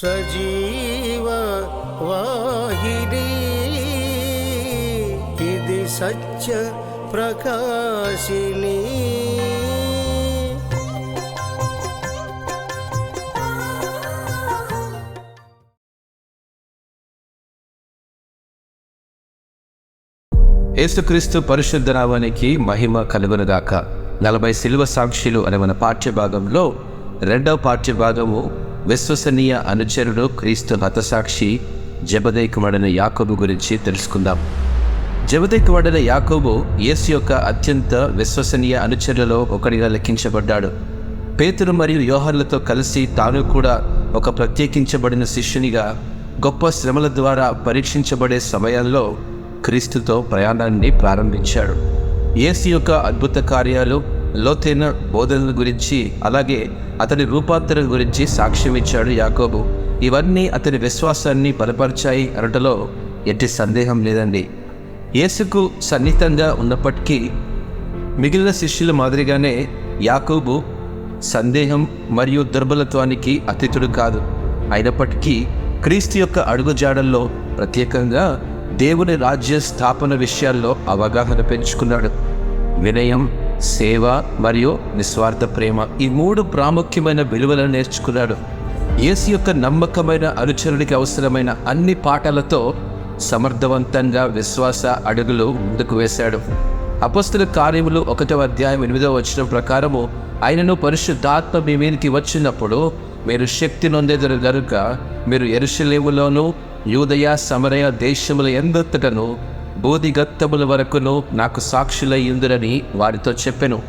సజీవ వాహిని ఇది సత్య ప్రకాశిని యేసుక్రీస్తు పరిశుద్ధ నామానికి మహిమ కలుగునుగాక. నలభై శిలువ సాక్షులు అనే మన పాఠ్యభాగంలో రెండవ పాఠ్యభాగము విశ్వసనీయ అనుచరుడు క్రీస్తు హతసాక్షి జబదేకువడిన యాకోబు గురించి తెలుసుకుందాం. జబదేకువడిన యాకోబు యేసు యొక్క అత్యంత విశ్వసనీయ అనుచరులలో ఒకడిగా లెక్కించబడ్డాడు. పేతురు మరియు యోహర్లతో కలిసి తాను కూడా ఒక ప్రత్యేకించబడిన శిష్యునిగా గొప్ప శ్రమల ద్వారా పరీక్షించబడే సమయంలో క్రీస్తుతో ప్రయాణాన్ని ప్రారంభించాడు. ఏసీ యొక్క అద్భుత కార్యాలు లోతైన బోధనల గురించి అలాగే అతని రూపాంతరం గురించి సాక్ష్యం ఇచ్చాడు యాకోబు. ఇవన్నీ అతని విశ్వాసాన్ని బలపరిచాయి అనటలో ఎట్టి సందేహం లేదండి. యేసుకు సన్నిహితంగా ఉన్నప్పటికీ మిగిలిన శిష్యుల మాదిరిగానే యాకోబు సందేహం మరియు దుర్బలత్వానికి అతిథుడు కాదు. అయినప్పటికీ క్రీస్తు యొక్క అడుగుజాడల్లో ప్రత్యేకంగా దేవుని రాజ్య స్థాపన విషయాల్లో అవగాహన పెంచుకున్నాడు. వినయం సేవ మరియు నిస్వార్థ ప్రేమ. ఈ మూడు ప్రాముఖ్యమైన విలువలను నేర్చుకున్నాడు. యేసు యొక్క నమ్మకమైన అనుచరుడికి అవసరమైన అన్ని పాఠాలతో సమర్థవంతంగా విశ్వాస అడుగులు ముందుకు వేశాడు. అపస్తుల కార్యములు ఒకటవ అధ్యాయం ఎనిమిదవ వచ్చిన ప్రకారము ఆయనను పరిశుద్ధాత్మ మీ మీదకి వచ్చినప్పుడు మీరు శక్తి నొందేదరు గనుక మీరు ఎరుషలేవులోను యూదయ సమరయ దేశముల ఎందత్తటను బోధిగత్తముల వరకును నాకు సాక్షులయ్యిందురని వారితో చెప్పెను.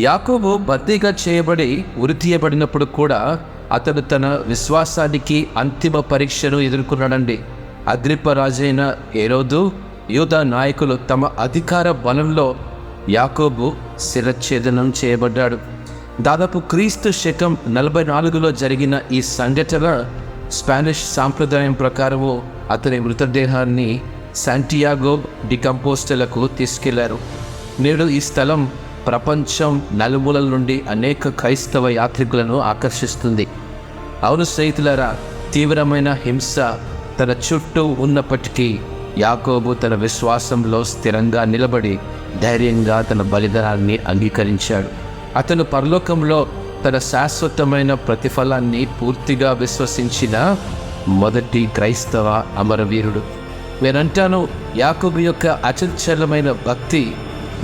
యాకోబు బద్దీగా చేయబడి ఉరి తీయబడినప్పుడు కూడా అతడు తన విశ్వాసానికి అంతిమ పరీక్షను ఎదుర్కొన్నాడండి. అగ్రిపరాజైన ఏరోదు యూదా నాయకులు తమ అధికార బలంలో యాకోబు శిరఛేదనం చేయబడ్డాడు. దాదాపు క్రీస్తు శకం నలభై నాలుగులో జరిగిన ఈ సంఘటన స్పానిష్ సాంప్రదాయం ప్రకారము అతని మృతదేహాన్ని శాంటియాగో డికంపోస్టలకు తీసుకెళ్ళారు. నేడు ఈ స్థలం ప్రపంచం నలుమూలల నుండి అనేక క్రైస్తవ యాత్రికులను ఆకర్షిస్తుంది. అవును స్నేహితులారా తీవ్రమైన హింస తన చుట్టూ ఉన్నప్పటికీ యాకోబు తన విశ్వాసంలో స్థిరంగా నిలబడి ధైర్యంగా తన బలిదానాన్ని అంగీకరించాడు. అతను పరలోకంలో తన శాశ్వతమైన ప్రతిఫలాన్ని పూర్తిగా విశ్వసించిన మొదటి క్రైస్తవ అమరవీరుడు. నేనంటాను యాకోబు యొక్క అచంచలమైన భక్తి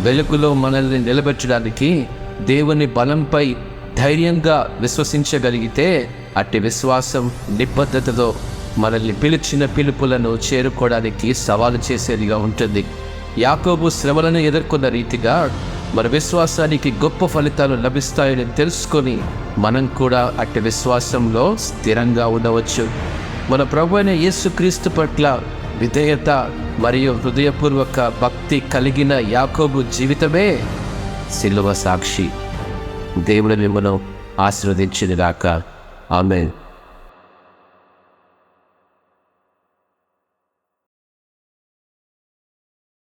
వెలుగులో మనల్ని నిలబెట్టడానికి దేవుని బలంపై ధైర్యంగా విశ్వసించగలిగితే అట్టి విశ్వాసం నిబద్ధతతో మనల్ని పిలిచిన పిలుపులను చేరుకోవడానికి సవాలు చేసేదిగా ఉంటుంది. యాకోబు శ్రమలను ఎదుర్కొన్న రీతిగా మన విశ్వాసానికి గొప్ప ఫలితాలు లభిస్తాయని తెలుసుకొని మనం కూడా అట్టి విశ్వాసంలో స్థిరంగా ఉండవచ్చు. మన ప్రభు అయిన యేసుక్రీస్తు పట్ల విధేయత మరియు హృదయపూర్వక భక్తి కలిగిన యాకోబు జీవితమే సిలువ సాక్షి. దేవుని మిమ్మను ఆశీర్వదించినగాక ఆమె